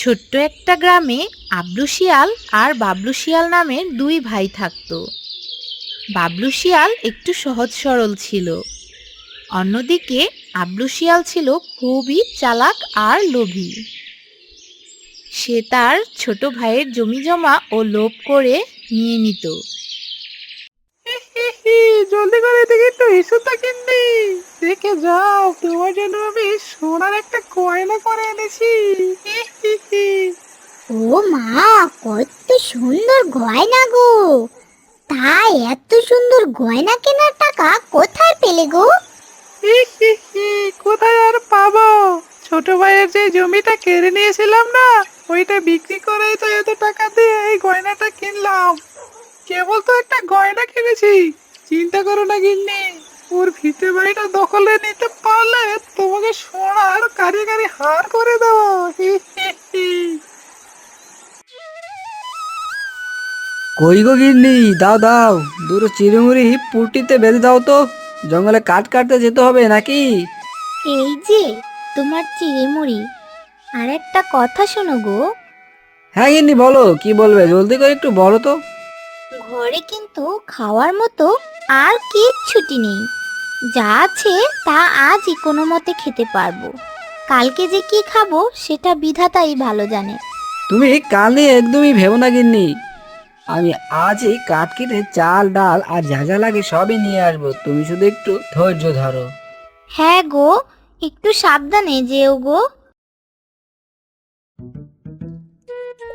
ছোট্ট একটা গ্রামে আবলু শিয়াল আর বাবলু শিয়াল নামের দুই ভাই থাকত। বাবলু শিয়াল একটু সহজ সরল ছিল। অন্যদিকে আবলু শিয়াল ছিল খুবই চালাক আর লোভী। সে তার ছোট ভাইয়ের জমি জমা ও লোভ করে নিয়ে নিত। জলদি করে এদিকে একটু তো কিন্নি দেখে যাও তোমার জন্য আমি সোনার একটা গয়না করে এনেছি। ও মা কত সুন্দর গয়না গো। তাই এত সুন্দর গয়না কেনার টাকা কোথায় পেলে গো? কোথায় আর পাবো? ছোট ভাইয়ের যে জমিটা কেড়ে নিয়েছিলাম না ওইটা বিক্রি করেই তো এত টাকা দিয়ে এই গয়নাটা কিনলাম। কেবল তো একটা গয়না কিনেছি। চিন্তা করো না গিন্নি। ওর ভিটে বাড়িটা দখলে নিতে পারলে তোমাকে সোনার কারি কারি হার করে দেবো। কই গো গিন্নি? দাও দাও। দুটো চিড়িমুড়ি পুটিতে বেঁধে দাও তো। জঙ্গলে কাঠ কাটতে যেতে হবে নাকি? এই যে তোমার চিড়েমুড়ি আর একটা কথা শোনো গো। হ্যাঁ গিন্নি বলো। কি বলবে? জলদি করে একটু বলো তো। ঘরে কিন্তু খাওয়ার মতো আর কিচ্ছুটি নেই। যা আছে তা আজই কোনো মতে খেতে পারব। কালকে যে কি খাব সেটা বিধাতাই ভালো জানে। তুমি কাল নিয়ে একদমই ভেবো না গিন্নি। আমি আজই কাঠ কেটে চাল ডাল আর যা যা লাগে সবই নিয়ে আসব। তুমি শুধু একটু ধৈর্য ধরো। হ্যাঁ গো একটু সাবধানে যেও গো।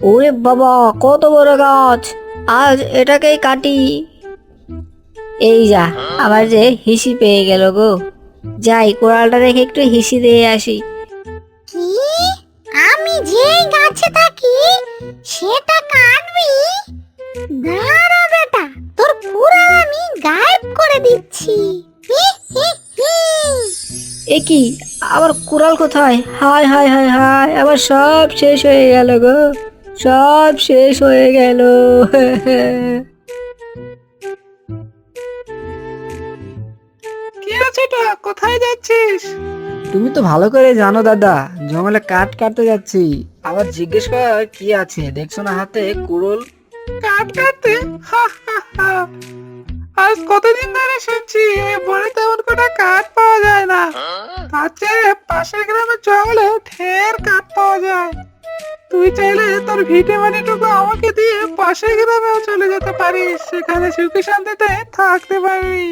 ওরে বাবা কত বড় গাছ! আজ এটাকেই কাটি। এই যা আবার যে হিসি পেয়ে গেল গো। যাই কোড়ালটা রেখে একটু হিসি দিয়ে আসি। কি? আমি যে গাছে থাকি সেটা কাটবি? দাঁড়া বেটা তোর পুরো আমি গায়েব করে দিচ্ছি। এ কি আবার কোড়াল কোথায়? হায় হায় হায় হায় আবার সব শেষ হয়ে গেল গো। সব শেষ হয়ে গেল। কি কোথায় যাচ্ছিস? তুমি তো ভালো করে জানো দাদা জঙ্গলে কাঠ কাটতে যাচ্ছি। আবার জিজ্ঞেস করার কি আছে? দেখছ না হাতে কুড়োল? কাঠ কাটতে? হা, হা, হা। আজ কতদিন ধরে শুনছি এই বনে তেমন কোনো কাঠ পাওয়া যায় না। তার চেয়ে পাশের গ্রামের জঙ্গলে ঢের কাঠ পাওয়া যায়। তুই চাইলে তোর ভিটে মাটিটুকু আমাকে দিয়ে পাশের গ্রামেও চলে যেতে পারিস। সেখানে সুখে শান্তিতে থাকতে পারবি।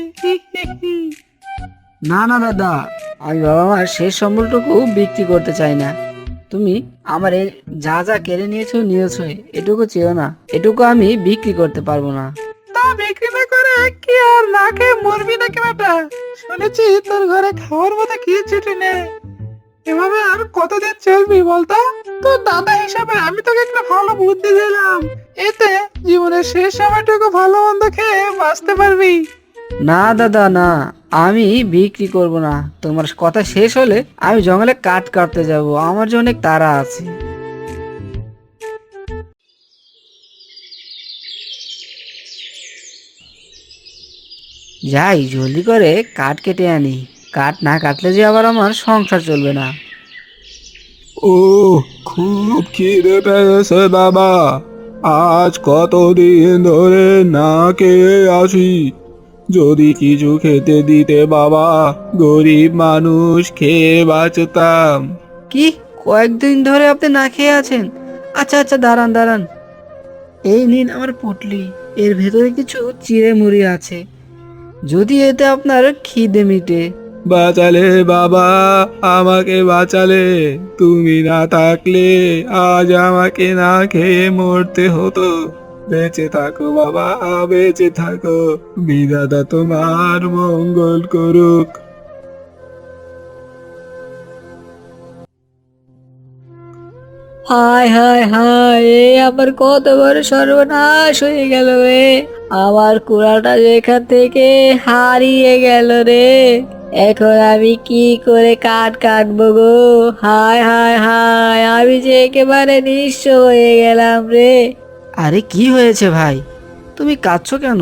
না না দাদা আমি বাবা মার শেষ সম্বলটুকু বিক্রি করতে চাই না। তুমি আমার এই যা যা কেড়ে নিয়েছো নিয়েছো এটুকু চেয়েও না। এটুকু আমি বিক্রি করতে পারব না। তা বিক্রি না করে কি আর না খেয়ে মরবি নাকি বেটা? শুনেছি তোর ঘরে খাওয়ার মতো কি ছুটি নেই। এভাবে আর কতদিন চলবি বলতো? তোর দাদা হিসাবে আমি তোকে একটা ভালো বুদ্ধি দিলাম। এতে জীবনের শেষ সময়টুকু ভালো মন্দ খেয়ে বাঁচতে পারবি। না দাদা না। আমি বিক্রি করব না। তোমার কথা শেষ হলে আমি জঙ্গলে কাঠ কাটতে যাব। আমার যে অনেক তাড়া আছে। যাই, জলদি করে কাঠ কেটে আনি। কাঠ না কাটলে যে আবার আমার সংসার চলবে না। ও, খুব খিদে পেয়েছে বাবা। আজ কতদিন ধরে না খেয়ে আসি যদি কিছু খেতে দিতে বাবা গরিব মানুষ খেয়ে বাঁচতাম। কি? কয়েকদিন ধরে আপনি না খেয়ে আছেন? আচ্ছা আচ্ছা দাঁড়ান দাঁড়ান। এই নিন আমার পটলি। এর ভেতরে কিছু চিড়ে মুড়ি আছে। যদি এতে আপনার খিদে মিটে। বাঁচালে বাবা আমাকে বাঁচালে। তুমি না থাকলে আজ আমাকে না খেয়ে মরতে হতো। বেঁচে থাকো বাবা, বেঁচে থাকো। বিধাতা তোমার মঙ্গল করুক। হায় হায় হায়, এ আমার কত বড় সর্বনাশ হয়ে গেল রে। আমার কুড়ালটা যেখান থেকে হারিয়ে গেল রে। এখন আমি কি করে কাঠ কাটবো গো? হায় হায় হায়, আমি যে একেবারে নিঃস্ব হয়ে গেলাম রে। আরে কি হয়েছে ভাই? তুমি কাঁদছো কেন?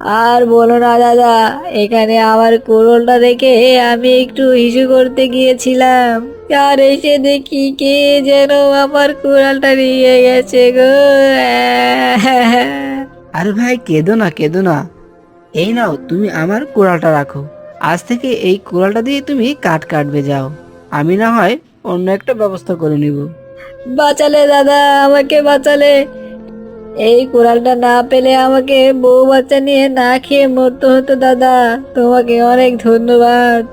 আর বলো না দাদা এখানে আমার কুড়োলটা রেখে আমি একটু হিসু করতে গিয়েছিলাম। আর এসে দেখি কে যেন আমার কুড়ালটা নিয়ে গেছে গো। আরে ভাই কেঁদো না কেঁদো না। এই নাও তুমি আমার কোড়ালটা রাখো। আজ থেকে এই কোড়ালটা দিয়ে তুমি কাঠ কাটবে যাও। আমি না হয় অন্য একটা ব্যবস্থা করে নিব। বাঁচালে দাদা আমাকে বাঁচালে। এই কুড়ালটা না পেলে আমাকে বউ বাচ্চা নিয়ে না খেয়ে মরতে হতো দাদা। তোমাকে অনেক ধন্যবাদ।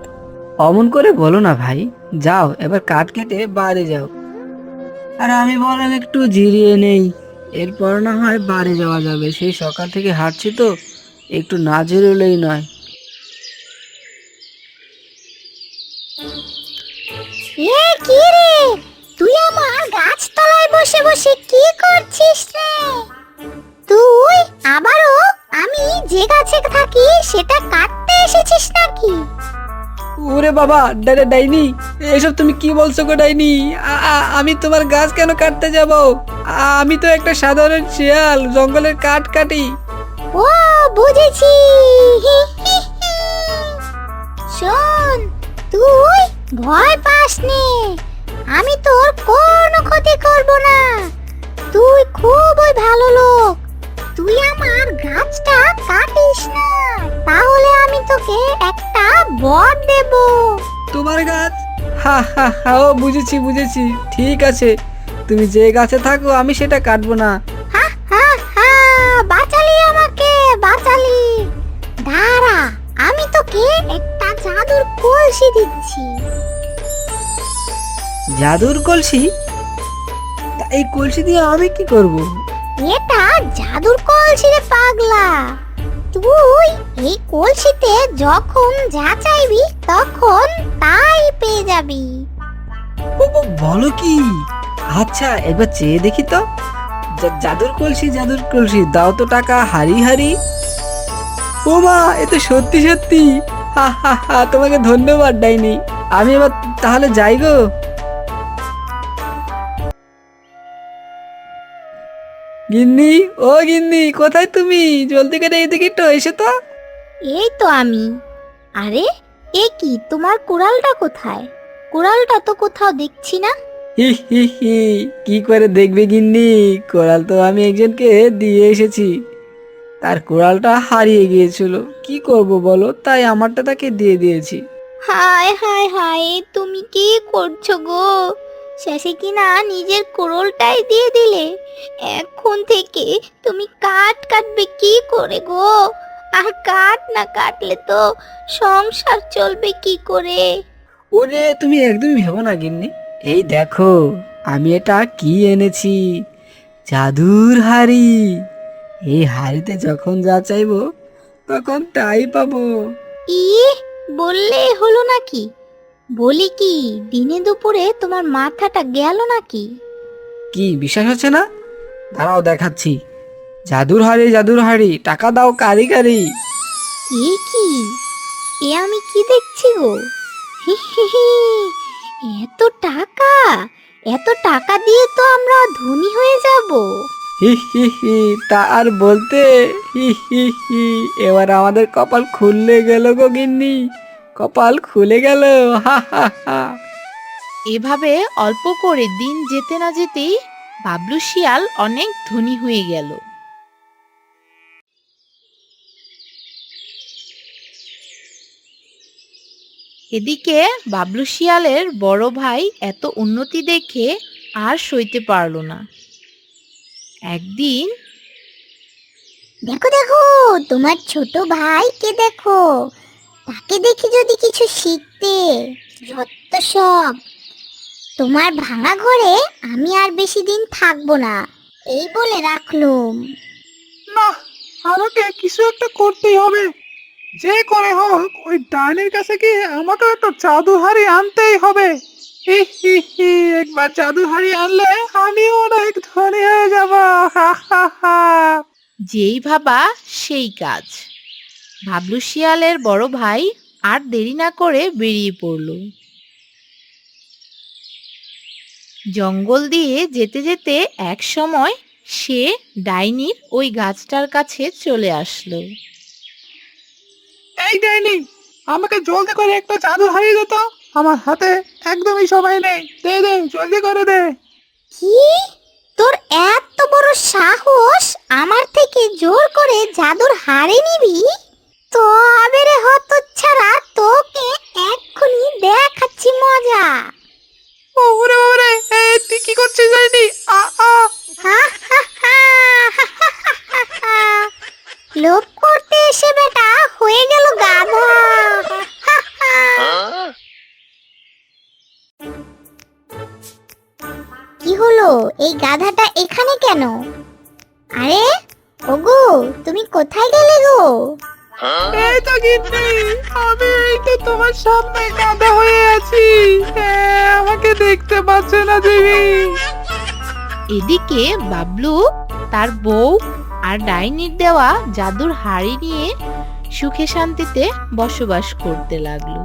অমন করে বলো না ভাই। যাও এবার কাঠ কেটে বাড়ি যাও। আর আমি বললাম একটু জিরিয়ে নেই। এরপর না হয় বাড়ি যাওয়া যাবে। সেই সকাল থেকে হাঁটছি তো একটু না জিরোলেই নয়। এ কি রে? তুই আমার গাছতলায় বসে বসে কি করছিস রে? তুই আবারও আমি যে গাছে থাকি সেটা কাটতে এসেছিস নাকি? ওরে বাবা ডাইরে ডাইনি এসব তুমি কি বলছো গো ডাইনি? আমি তোমার গাছ কেন কাটতে যাব? আমি তো একটা সাধারণ শিয়াল জঙ্গলের কাঠ কাটি। ও বুঝেছি। শোন তুই ভয় পাস নে আমি তোর কোনো ক্ষতি করব না। তুই খুবই ভালো লোক। তুই আমার গাছটা কাটিস না। তাহলে আমি তোকে একটা বর দেব। তোমার গাছ? হা হা হা ও বুঝেছি বুঝেছি। ঠিক আছে। তুমি যে গাছে থাকো আমি সেটা কাটবো না। হা হা হা বাঁচালি আমাকে বাঁচালি। দাঁড়া আমি তোকে একটা জাদুর কলসি দিচ্ছি। জাদুর কলসি? এই কলসি দিয়ে আমি কি করব? এটা জাদুর কলসি রে পাগলা। তুই এই কলসিতে যখন যা চাইবি তখন তাই পেয়ে যাবি। বলো কি? আচ্ছা একবার চেয়ে দেখি তো। জাদুর কলসি জাদুর কলসি দাও তো টাকা হারি হারি। ও মা এ তো সত্যি সত্যি। হা হা হা তোমাকে ধন্যবাদ ডাইনি। আমি এবার তাহলে যাই গো। গিন্নি ও গিন্নি কোথায় তুমি? জলদি করে এইদিকে একটু এসে তো। এই তো আমি। আরে এ কি তোমার কুড়ালটা কোথায়? কুড়ালটা তো কোথাও দেখছি না। হি হি হি কি করে দেখবে গিন্নি? কোরাল তো আমি একজনকে দিয়ে এসেছি। তার কোরালটা হারিয়ে গিয়েছিল। কি করব বলো? তাই আমারটা তাকে দিয়ে দিয়েছি। হায় হায় হায় তুমি কি করছ গো? শেষে কিনা নিজের কোরলটাই দিয়ে দিলে? এখন থেকে তুমি কাঠ কাটবে কি করে গো? আর কাঠ না কাটলে তো সংসার চলবে কি করে? ওরে তুমি একদমই ভেবো না গিন্নি। এই দেখো আমি এটা কি এনেছি? জাদুর হাড়ি। এই হাড়িতে যখন যা চাইব তখন তাই পাবো। ই বললে হলো নাকি? বলি কি দিনে দুপুরে তোমার মাথাটা গেল নাকি? কি বিশ্বাস হচ্ছে না? দাঁড়াও দেখাচ্ছি। জাদুর হাড়ি জাদুর হাড়ি টাকা দাও কারি কারি। এ কি? এ আমি কি দেখছি গো? হি হি হি, এত টাকা? এত টাকা দিয়ে তো আমরা ধনী হয়ে যাব। হি হি হি তা আর বলতে হি হি হি এবার আমাদের কপাল খুললে গেল গো গিন্নি। কপাল খুলে গেল। হা হা হা। এভাবে অল্প করে দিন যেতে না যেতেই বাবলু শিয়াল অনেক ধনী হয়ে গেল। এদিকে বাবলু শিয়ালের বড় ভাই এত উন্নতি দেখে আর সইতে পারল না। একদিন দেখো দেখো তোমার ছোট ভাইকে দেখো। তাকে দেখে যদি কিছু শিখতে যত সব। তোমার ভাঙা ঘরে আমি আর বেশি দিন থাকব না এই বলে রাখলুম। না আমাকে কিছু একটা করতেই হবে। যে করে হোক ওই ডাইনির কাছে গিয়ে আমাকে একটা জাদুহারি আনতেই হবে। হি হি হি একবার জাদুহারি আনলে আমিও অনেক ধনী হয়ে যাব। হা হা হা। যেই ভাবা সেই কাজ। ভাবলু শিয়ালের বড় ভাই আর দেরি না করে বেরিয়ে পড়ল। জঙ্গল দিয়ে যেতে যেতে এক সময় সে ডাইনির ওই গাছটার কাছে চলে আসলো। এই ডাইনি আমাকে জলদি করে একটা জাদু হারিয়ে দে তো। আমার হাতে একদমই সময় নেই। দে দে জলদি করে দে। কি? তোর এত বড় সাহস? আমার থেকে জোর করে জাদুর হারে নিবি? তবে রে হত ছাড়া তোকে এক্ষুনি দেখাচ্ছি মজা। ওরে ওরে তুই কি করছিস ডাইনি আ আ। লোভ করতে এসে বেটা হয়ে গেল গাধা। কি হলো? এই গাধাটা এখানে কেন? আরে ওগো তুমি কোথায় গেলে গো? এই গিন্নি আমি এই তোমার সামনে কাঁদা হয়ে আছি। হ্যাঁ, আমাকে দেখতে পাচ্ছে না দেবী এদিকে বাবলু তার বউ আর ডাইনির দেওয়া জাদুর হাড়ি নিয়ে সুখে শান্তিতে বসবাস করতে লাগল।